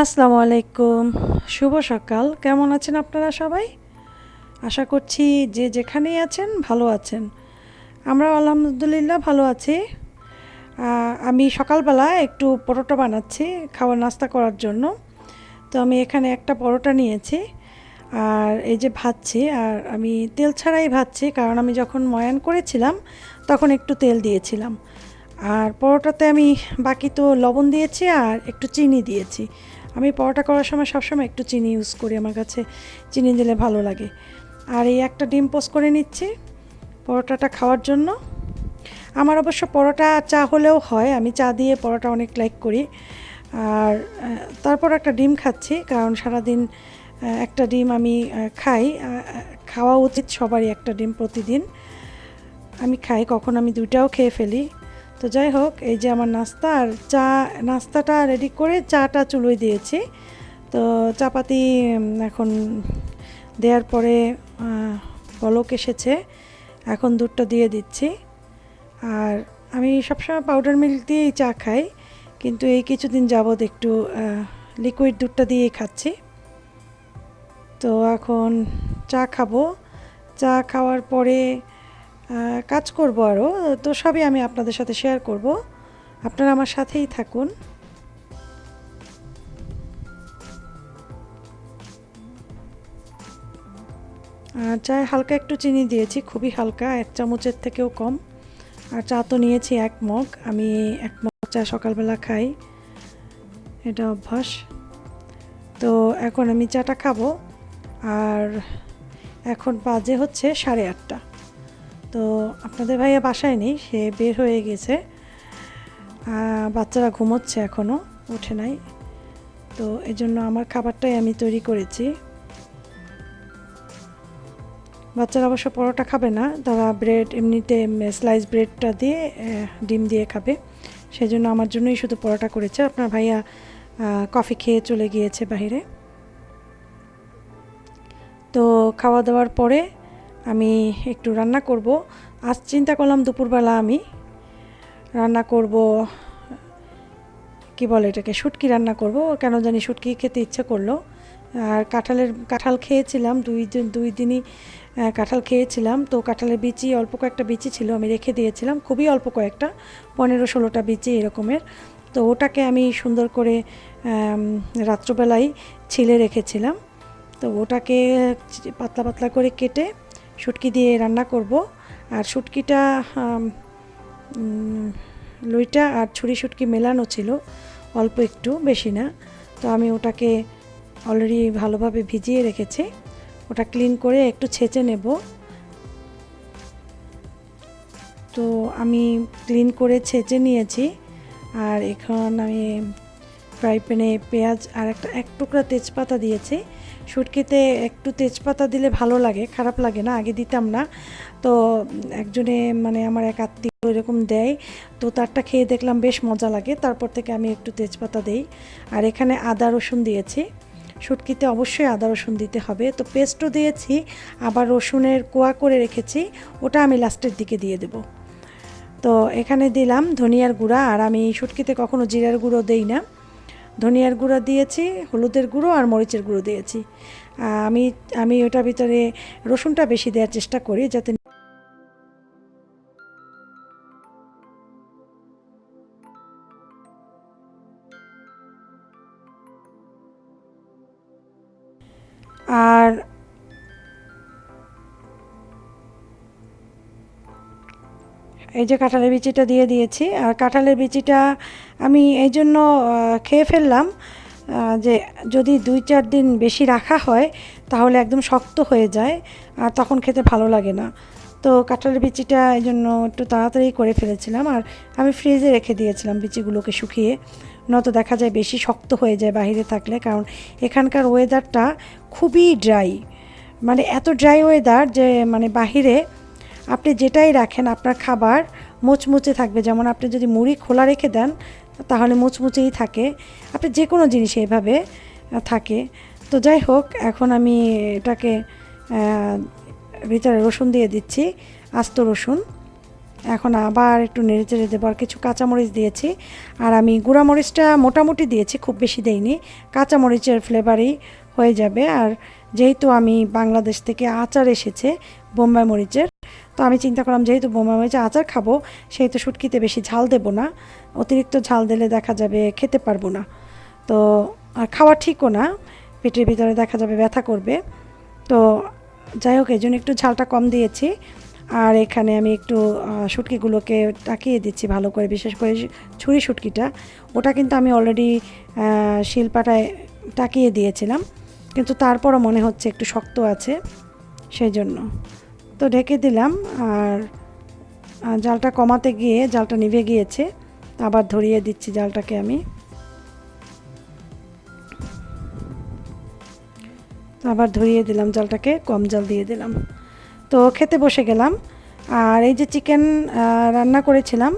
আসসালামু আলাইকুম। শুভ সকাল। কেমন আছেন আপনারা সবাই? আশা করছি যে যেখানেই আছেন ভালো আছেন। আমরা আলহামদুলিল্লাহ ভালো আছি। আমি সকালবেলা একটু পরোটা বানাচ্ছি খাবার নাস্তা করার জন্য। তো আমি এখানে একটা পরোটা নিয়েছি, আর এই যে ভাজছি, আর আমি তেল ছাড়াই ভাজছি, কারণ আমি যখন ময়ান করেছিলাম, তখন একটু তেল দিয়েছিলাম। আর পরোটাতে আমি বাকি তো লবণ দিয়েছি, আর একটু চিনি দিয়েছি। আমি পরোটা করার সময় সবসময় একটু চিনি ইউজ করি আমার কাছে। চিনি দিলে ভালো লাগে। আর এই একটা ডিম পোস্ট করে নিচ্ছি পরোটাটা খাওয়ার জন্য। আমার অবশ্য পরোটা চা হলেও হয়, আমি চা দিয়ে পরোটা অনেক লাইক করি। আর তারপর একটা ডিম খাচ্ছি, কারণ সারাদিন একটা ডিম আমি খাই। খাওয়া উচিত সবারই একটা ডিম প্রতিদিন। আমি খাই, কখন আমি দুইটাও খেয়ে ফেলি। তো যাই হোক, এই যে আমার নাস্তা আর চা, নাস্তাটা রেডি করে চাটা চুলোয় দিয়েছি। তো চাপাতি এখন দেওয়ার পরে বলক এসেছে। এখন দুধটা দিয়ে দিচ্ছি। আর আমি সবসময় পাউডার মিল্ক দিয়েই চা খাই, কিন্তু এই কিছুদিন যাবৎ একটু লিকুইড দুধটা দিয়েই খাচ্ছি। তো এখন চা খাব। চা খাওয়ার পরে কাজ করব আরও তো সবই আমি আপনাদের সাথে শেয়ার করব। আপনারা আমার সাথেই থাকুন। আর চায় হালকা একটু চিনি দিয়েছি, খুবই হালকা, এক চামচের থেকেও কম। আর চা তো নিয়েছি এক মগ। আমি এক মগ চা সকালবেলা খাই। এটা অভ্যাস। তো এখন আমি চাটা খাব। আর এখন বাজে হচ্ছে সাড়ে আটটা। তো আপনাদের ভাইয়া বাসায় নেই, সে বের হয়ে গেছে। বাচ্চারা ঘুমোচ্ছে এখনও ওঠে নাই। তো এই জন্য আমার খাবারটাই আমি তৈরি করেছি। বাচ্চারা অবশ্য পরোটা খাবে না, তারা ব্রেড, এমনিতে স্লাইস ব্রেডটা দিয়ে ডিম দিয়ে খাবে। সেই জন্য আমার জন্যই শুধু পরোটা করেছে। আপনার ভাইয়া কফি খেয়ে চলে গিয়েছে বাইরে তো খাওয়া দাওয়ার পরে আমি একটু রান্না করব। আজ চিন্তা করলাম দুপুরবেলা আমি রান্না করব, কি বলে এটাকে, শুটকি রান্না করব। কেন জানি শুটকি খেতে ইচ্ছে করল। আর কাঁঠালের, কাঁঠাল খেয়েছিলাম, দুই দিন দুই দিনই কাঁঠাল খেয়েছিলাম। তো কাঁঠালের বিচি, অল্প কয়েকটা বিচি ছিল, আমি রেখে দিয়েছিলাম। খুবই অল্প কয়েকটা, পনেরো, ষোলোটা বিচি এরকমের। তো ওটাকে আমি সুন্দর করে রাত্রবেলায় ছিলে রেখেছিলাম। তো ওটাকে, পাতলা পাতলা করে কেটে শুটকি দিয়ে রান্না করব। আর শুটকিটা লইটা আর ছুরি শুটকি মেলানো ছিল, অল্প একটু, বেশি না। তো আমি ওটাকে অলরেডি ভালোভাবে ভিজিয়ে রেখেছি। ওটা ক্লিন করে একটু ছেঁচে নেব। তো আমি ক্লিন করে ছেঁচে নিয়েছি। আর এখন আমি ফ্রাই প্যানে পেঁয়াজ আর একটা, এক টুকরা তেজপাতা দিয়েছি। শুটকিতে একটু তেজপাতা দিলে ভালো লাগে, খারাপ লাগে না? আগে দিতাম না। তো একজনে মানে আমার এক আত্মীয় এরকম দেয়, তো তারটা খেয়ে দেখলাম বেশ মজা লাগে। তারপর থেকে আমি একটু তেজপাতা দেই। আর এখানে আদা রসুন দিয়েছি। শুটকিতে অবশ্যই আদা রসুন দিতে হবে। তো পেস্টও দিয়েছি, আবার রসুনের কোয়া করে রেখেছি, ওটা আমি লাস্টের দিকে দিয়ে দেবো। তো এখানে দিলাম ধনিয়ার গুঁড়া, আর আমি শুটকিতে কখনো জিরার গুঁড়ো দেই না। ধনিয়ার গুঁড়ো দিয়েছি, হলুদের গুঁড়ো আর মরিচের গুঁড়ো দিয়েছি। আমি আমি ওটার ভিতরে রসুনটা বেশি দেওয়ার চেষ্টা করি যাতে আর এই যে কাঁঠালের বিচিটা দিয়ে দিয়েছি। আর কাঁঠালের বিচিটা আমি এই জন্য খেয়ে ফেললাম যে যদি দুই চার দিন বেশি রাখা হয়, তাহলে একদম শক্ত হয়ে যায়, আর তখন খেতে ভালো লাগে না। তো কাঁঠালের বিচিটা এই জন্য একটু তাড়াতাড়ি করে ফেলেছিলাম, আর আমি ফ্রিজে রেখে দিয়েছিলাম বিচিগুলোকে শুকিয়ে। নয়তো দেখা যায় বেশি শক্ত হয়ে যায় বাইরে থাকলে, কারণ এখানকার ওয়েদারটা খুবই ড্রাই মানে এত ড্রাই ওয়েদার যে মানে বাহিরে আপনি যেটাই রাখেন, আপনার খাবার মুচমুচে থাকবে। যেমন আপনি যদি মুড়ি খোলা রেখে দেন, তাহলে মুচমুচেই থাকে। আপনি যে কোনো জিনিস এভাবে থাকে। তো যাই হোক, এখন আমি এটাকে ভিতরে রসুন দিয়ে দিচ্ছি, আস্ত রসুন। এখন আবার একটু নেড়ে চেড়ে দেবো, আর কিছু কাঁচামরিচ দিয়েছি। আর আমি গুঁড়ামরিচটা মোটামুটি দিয়েছি, খুব বেশি দেইনি। কাঁচামরিচের ফ্লেভারই হয়ে যাবে। আর যেহেতু আমি বাংলাদেশ থেকে আচার এসেছে বোম্বাই মরিচের তো আমি চিন্তা করলাম, যেহেতু বোম্বাই মরিচের আচার খাব, সেহেতু শুটকিতে বেশি ঝাল দেবো না। অতিরিক্ত ঝাল দিলে দেখা যাবে খেতে পারব না। তো, আর খাওয়া ঠিকও না, পেটের ভিতরে দেখা যাবে ব্যথা করবে। তো, যাই হোক এই জন্য একটু ঝালটা কম দিয়েছি। আর এখানে আমি একটু শুটকিগুলোকে টাকিয়ে দিচ্ছি ভালো করে, বিশেষ করে ছুরি শুটকিটা। ওটা কিন্তু আমি অলরেডি শিলপাটায় টাকিয়ে দিয়েছিলাম। কিন্তু তারপরও মনে হচ্ছে একটু শক্ত আছে, সেই জন্য। তো ঢেকে দিলাম আর জালটা কমাতে গিয়ে জালটা নিভে গিয়েছে আবার ধরিয়ে দিচ্ছি জালটাকে আমি। আবার ধরিয়ে দিলাম জালটাকে, কম জাল দিয়ে দিলাম। তো খেতে বসে গেলাম। আর এই যে চিকেন রান্না করেছিলাম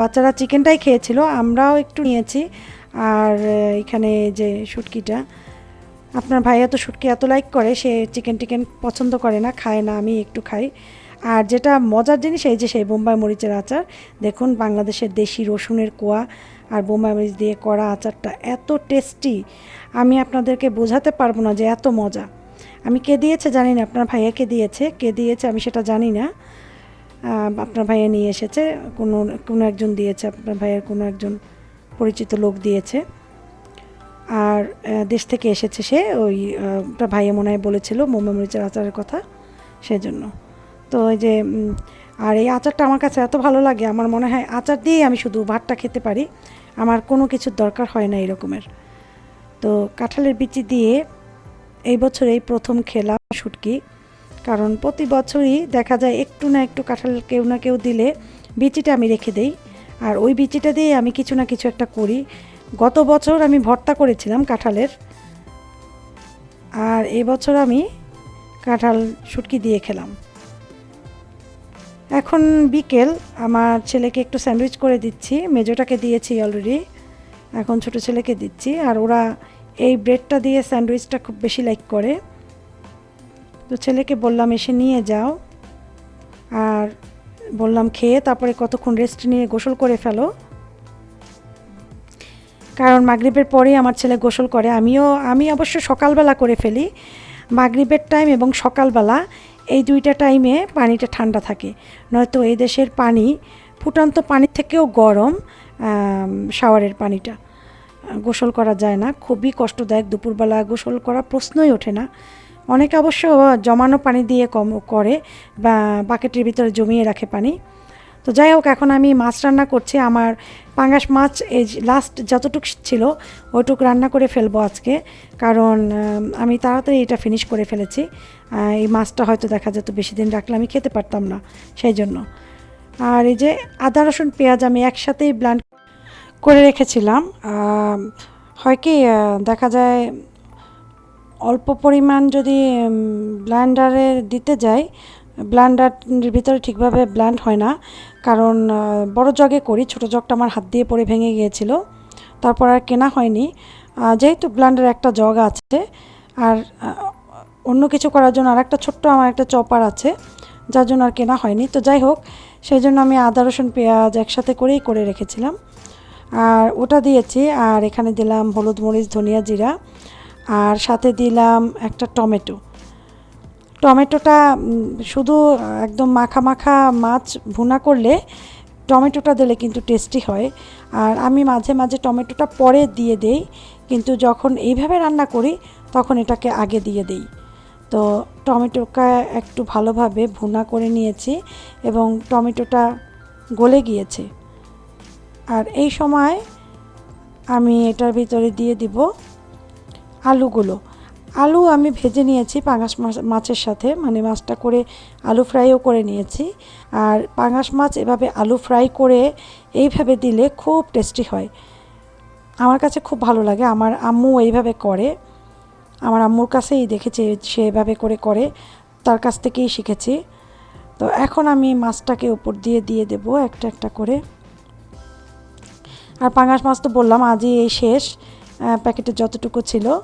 বাচ্চারা চিকেনটাই খেয়েছিল, আমরাও একটু নিয়েছি। আর এখানে যে শুটকিটা আপনার ভাইয়া তো শুটকি এত লাইক করে, সে চিকেন টিকেন পছন্দ করে না, খায় না, আমি একটু খাই। আর যেটা মজার জিনিস, এই যে সেই বোম্বাই মরিচের আচার। দেখুন, বাংলাদেশের দেশি রসুনের কোয়া আর বোম্বাই মরিচ দিয়ে করা আচারটা এত টেস্টি আমি আপনাদেরকে বোঝাতে পারব না যে এত মজা। আমি কে দিয়েছে জানি না, আপনার ভাইয়া কে দিয়েছে কে দিয়েছে আমি সেটা জানি না। আপনার ভাইয়া নিয়ে এসেছে, কোনো কোনো একজন দিয়েছে, আপনার ভাইয়ের কোনো একজন পরিচিত লোক দিয়েছে। আর দেশ থেকে এসেছে সে, ওই ভাইয়া মনে হয় বলেছিল, মোমো মরিচের আচারের কথা সেজন্য। তো ওই যে আর এই আচারটা আমার কাছে এত ভালো লাগে, আমার মনে হয় আচার দিয়েই আমি শুধু ভাতটা খেতে পারি, আমার কোনো কিছুর দরকার হয় না এরকমের। তো কাঁঠালের বিচি দিয়ে এই বছর এই প্রথম খেলাম শুটকি, কারণ প্রতি বছরই দেখা যায় একটু না একটু কাঁঠাল কেউ না কেউ দিলে বিচিটা আমি রেখে দেই, আর ওই বিচিটা দিয়ে আমি কিছু না কিছু একটা করি। গত বছর আমি ভর্তা করেছিলাম কাঁঠালের। আর এবছর আমি কাঁঠাল শুটকি দিয়ে খেলাম। এখন বিকেল, আমার ছেলেকে একটু স্যান্ডউইচ করে দিচ্ছি। মেজোটাকে দিয়েছি অলরেডি এখন ছোট ছেলেকে দিচ্ছি। আর ওরা এই ব্রেডটা দিয়ে স্যান্ডউইচটা খুব বেশি লাইক করে। তো ছেলেকে বললাম, এসে নিয়ে যাও। আর বললাম, খেয়ে তারপরে কতক্ষণ রেস্ট নিয়ে গোসল করে ফেলো। কারণ মাগরিবের পরেই আমার ছেলে গোসল করে। আমিও, আমি অবশ্য সকালবেলা করে ফেলি। মাগরিবের টাইম এবং সকালবেলা এই দুইটা টাইমে পানিটা ঠান্ডা থাকে। নয়তো এই দেশের পানি, ফুটন্ত পানির থেকেও গরম শাওয়ারের পানিটা। গোসল করা যায় না। খুবই কষ্টদায়ক। দুপুরবেলা গোসল করা প্রশ্নই ওঠে না। অনেকে অবশ্য জমানো পানি দিয়ে কম করে বা বাকেটের ভিতরে জমিয়ে রাখে পানি। তো যাই হোক, এখন আমি মাছ রান্না করছি। আমার পাঙ্গাস মাছ, এই লাস্ট যতটুক ছিল, ওইটুক রান্না করে ফেলব আজকে। কারণ আমি তাড়াতাড়ি এটা ফিনিশ করে ফেলেছি। এই মাছটা হয়তো দেখা যেত বেশি দিন রাখলে আমি খেতে পারতাম না, সেই জন্য। আর এই যে আদা, রসুন, পেঁয়াজ আমি একসাথেই ব্লান্ড করে রেখেছিলাম। হয় কি দেখা যায় অল্প পরিমাণ যদি ব্লান্ডারে দিতে যাই ব্লান্ডারের ভিতরে ঠিকভাবে ব্লান্ড হয় না। কারণ বড় জগে করি, ছোট জগটা আমার হাত দিয়ে পড়ে ভেঙে গিয়েছিল। তারপর আর কেনা হয়নি। যেহেতু ব্লান্ডার একটা জগ আছে, আর অন্য কিছু করার জন্য আর একটা ছোট্ট আমার একটা চপার আছে, যার জন্য আর কেনা হয়নি। তো যাই হোক, সেই জন্য আমি আদা, রসুন, পেঁয়াজ একসাথে করেই করে রেখেছিলাম। আর ওটা দিয়েছি, আর এখানে দিলাম হলুদ মরিচ, ধনিয়া জিরা, আর সাথে দিলাম একটা টমেটো। টমেটোটা শুধু একদম মাখা মাখা মাছ ভুনা করলে টমেটোটা দিলে কিন্তু টেস্টি হয়। আর আমি মাঝে মাঝে টমেটোটা পরে দিয়ে দেই, কিন্তু যখন এইভাবে রান্না করি, তখন এটাকে আগে দিয়ে দেই। তো টমেটোটা একটু ভালোভাবে ভুনা করে নিয়েছি এবং টমেটোটা গলে গিয়েছে। আর এই সময় আমি এটার ভিতরে দিয়ে দিব আলুগুলো। আলু আমি ভেজে নিয়েছি পাঙাশ মাছ, মাছের সাথে। মানে মাছটা করে আলু ফ্রাইও করে নিয়েছি। আর পাঙাশ মাছ এভাবে আলু ফ্রাই করে এইভাবে দিলে খুব টেস্টি হয়। আমার কাছে খুব ভালো লাগে। আমার আম্মু এইভাবে করে। আমার আম্মুর কাছেই দেখেছি সে এভাবে করে করে। তার কাছ থেকেই শিখেছি। তো এখন আমি মাছটাকে উপর দিয়ে দিয়ে দেব একটা একটা করে। আর পাঙাশ মাছ তো বললাম, আজই এই শেষ প্যাকেটে যতটুকু ছিল।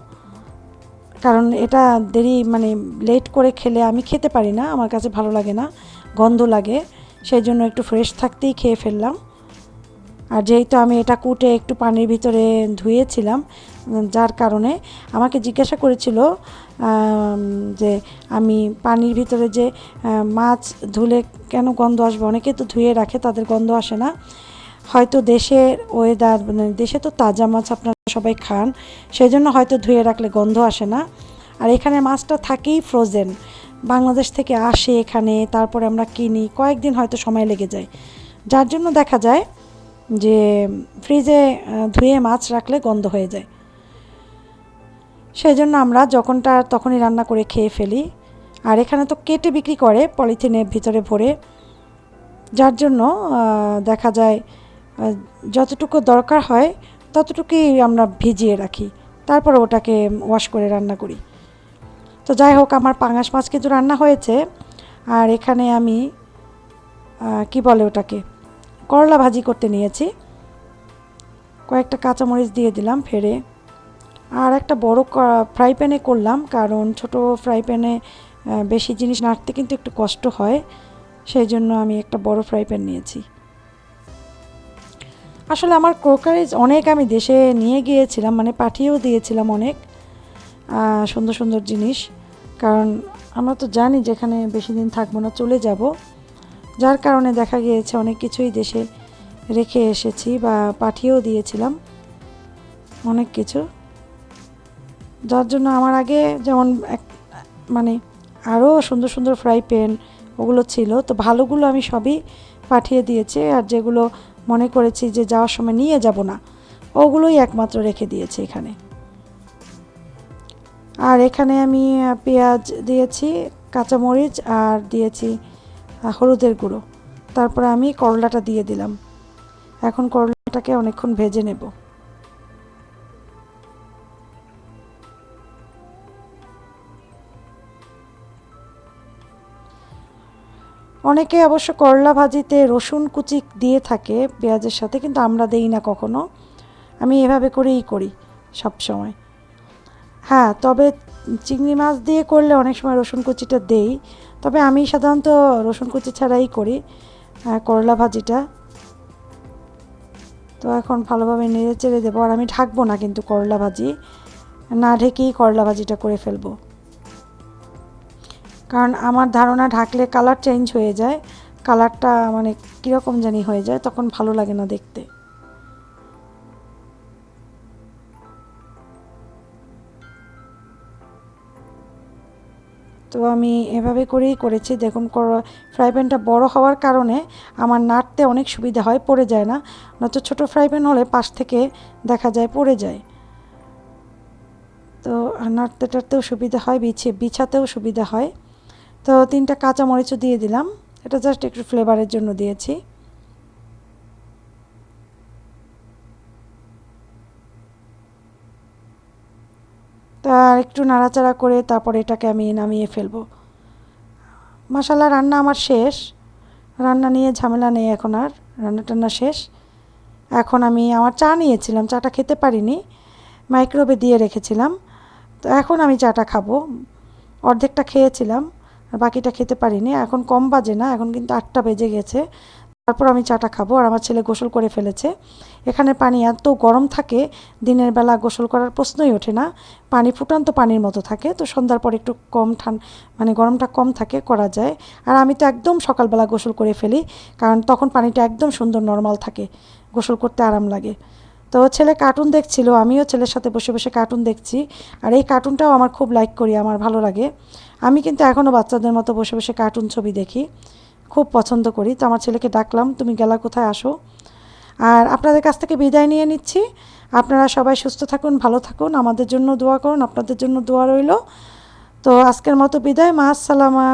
কারণ এটা দেরি মানে লেট করে খেলে আমি খেতে পারি না, আমার কাছে ভালো লাগে না, গন্ধ লাগে, সেই জন্য একটু ফ্রেশ থাকতেই খেয়ে ফেললাম। আর যেহেতু আমি এটা কুটে একটু পানির ভিতরে ধুয়েছিলাম, যার কারণে আমাকে জিজ্ঞাসা করেছিল যে আমি পানির ভিতরে যে মাছ ধুলে কেন গন্ধ আসবে? অনেকে তো ধুয়ে রাখে, তাদের গন্ধ আসে না। হয়তো দেশের ওয়েদার মানে দেশে তো তাজা মাছ আপনারা সবাই খান সেই জন্য হয়তো ধুয়ে রাখলে গন্ধ আসে না। আর এখানে মাছটা থাকেই ফ্রোজেন বাংলাদেশ থেকে আসে এখানে, তারপরে আমরা কিনি, কয়েকদিন হয়তো সময় লেগে যায়। যার জন্য দেখা যায় যে ফ্রিজে ধুয়ে মাছ রাখলে গন্ধ হয়ে যায়। সেই জন্য আমরা যখনটা তখনই রান্না করে খেয়ে ফেলি। আর এখানে তো কেটে বিক্রি করে পলিথিনের ভিতরে ভরে। যার জন্য দেখা যায় যতটুকু দরকার হয়, ততটুকুই আমরা ভিজিয়ে রাখি। তারপর ওটাকে ওয়াশ করে রান্না করি। তো যাই হোক, আমার পাঙাশ মাছ কিন্তু রান্না হয়েছে। আর এখানে আমি কি বলে ওটাকে, করলা ভাজি করতে নিয়েছি। কয়েকটা কাঁচামরিচ দিয়ে দিলাম ফেরে আর একটা বড় ফ্রাই প্যানে করলাম, কারণ ছোট ফ্রাই প্যানে বেশি জিনিস নাড়তে কিন্তু একটু কষ্ট হয়। সেই জন্য আমি একটা বড় ফ্রাই প্যান নিয়েছি। আসলে আমার ক্রোকারিজ অনেক আমি দেশে নিয়ে গিয়েছিলাম মানে পাঠিয়েও দিয়েছিলাম অনেক সুন্দর সুন্দর জিনিস। কারণ আমরা তো জানি যেখানে বেশি দিন থাকব না, চলে যাব। যার কারণে দেখা গিয়েছে অনেক কিছুই দেশে রেখে এসেছি বা পাঠিয়েও দিয়েছিলাম অনেক কিছু। যার জন্য আমার আগে যেমন এক মানে আরও সুন্দর সুন্দর ফ্রাই প্যান ওগুলো ছিল, তো ভালোগুলো আমি সবই পাঠিয়ে দিয়েছি। আর যেগুলো মনে করেছি যে যাওয়ার সময় নিয়ে যাব না। ওগুলোই একমাত্র রেখে দিয়েছি এখানে। আর এখানে আমি পেঁয়াজ দিয়েছি, কাঁচামরিচ, আর দিয়েছি হলুদের গুঁড়ো। তারপরে আমি করলাটা দিয়ে দিলাম। এখন করলাটাকে অনেকক্ষণ ভেজে নেব। অনেকে অবশ্য করলা ভাজিতে রসুন কুচি দিয়ে থাকে পেঁয়াজের সাথে, কিন্তু আমরা দেই না কখনো। আমি এভাবে করেই করি সব সময়। হ্যাঁ তবে চিংড়ি মাছ দিয়ে করলে অনেক সময় রসুন কুচিটা দেই, তবে আমি সাধারণত রসুন কুচি ছাড়াই করি করলা ভাজিটা। তো এখন ভালোভাবে নেড়ে চেড়ে দেবো, আর আমি ঢাকবো না কিন্তু করলা ভাজি, না ঢেকেই করলা ভাজিটা করে ফেলব। কারণ আমার ধারণা ঢাকলে কালার চেঞ্জ হয়ে যায় কালারটা মানে কীরকম জানি হয়ে যায়, তখন ভালো লাগে না দেখতে। তো আমি এভাবে করেই করেছি। দেখুন ফ্রাই প্যানটা বড় হওয়ার কারণে আমার নাড়তে অনেক সুবিধা হয়, পড়ে যায় না। নয়তো ছোটো ফ্রাই প্যান হলে পাশ থেকে দেখা যায় পড়ে যায়। তো নাড়তে টাড়তেও সুবিধা হয়, বিছে, বিছাতেও সুবিধা হয়। তো তিনটা কাঁচামরিচও দিয়ে দিলাম। এটা জাস্ট একটু ফ্লেভারের জন্য দিয়েছি। তা একটু নাড়াচাড়া করে তারপর এটাকে আমি নামিয়ে ফেলব। মশালা রান্না আমার শেষ। রান্না নিয়ে ঝামেলা নেই এখন আর। রান্না টান্না শেষ। এখন আমি আমার চা নিয়েছিলাম, চাটা খেতে পারিনি। মাইক্রোওয়েভে দিয়ে রেখেছিলাম। তো এখন আমি চাটা খাব। অর্ধেকটা খেয়েছিলাম। আর বাকিটা খেতে পারিনি। এখন কম বাজে না, এখন কিন্তু আটটা বেজে গেছে। তারপর আমি চাটা খাব আর আমার ছেলে গোসল করে ফেলেছে। এখানে পানি এত গরম থাকে, দিনের বেলা গোসল করার প্রশ্নই ওঠে না। পানি ফুটান্ত পানির মতো থাকে, তো সন্ধ্যার পর একটু কম ঠান মানে গরমটা কম থাকে করা যায়। আর আমি তো একদম সকালবেলা গোসল করে ফেলি, কারণ তখন পানিটা একদম সুন্দর নর্মাল থাকে, গোসল করতে আরাম লাগে। তো ছেলে কার্টুন দেখছিল, আমিও ছেলের সাথে বসে বসে কার্টুন দেখছি। আর এই কার্টুনটাও আমার খুব লাইক করি, আমার ভালো লাগে। আমি কিন্তু এখনও বাচ্চাদের মতো বসে বসে কার্টুন ছবি দেখি, খুব পছন্দ করি। তো আমার ছেলেকে ডাকলাম, তুমি গেলা কোথায়? আসো। আর আপনাদের কাছ থেকে বিদায় নিয়ে নিচ্ছি। আপনারা সবাই সুস্থ থাকুন, ভালো থাকুন, আমাদের জন্য দোয়া করুন, আপনাদের জন্য দোয়া রইল। তো আজকের মতো বিদায়, মা, আসসালামা।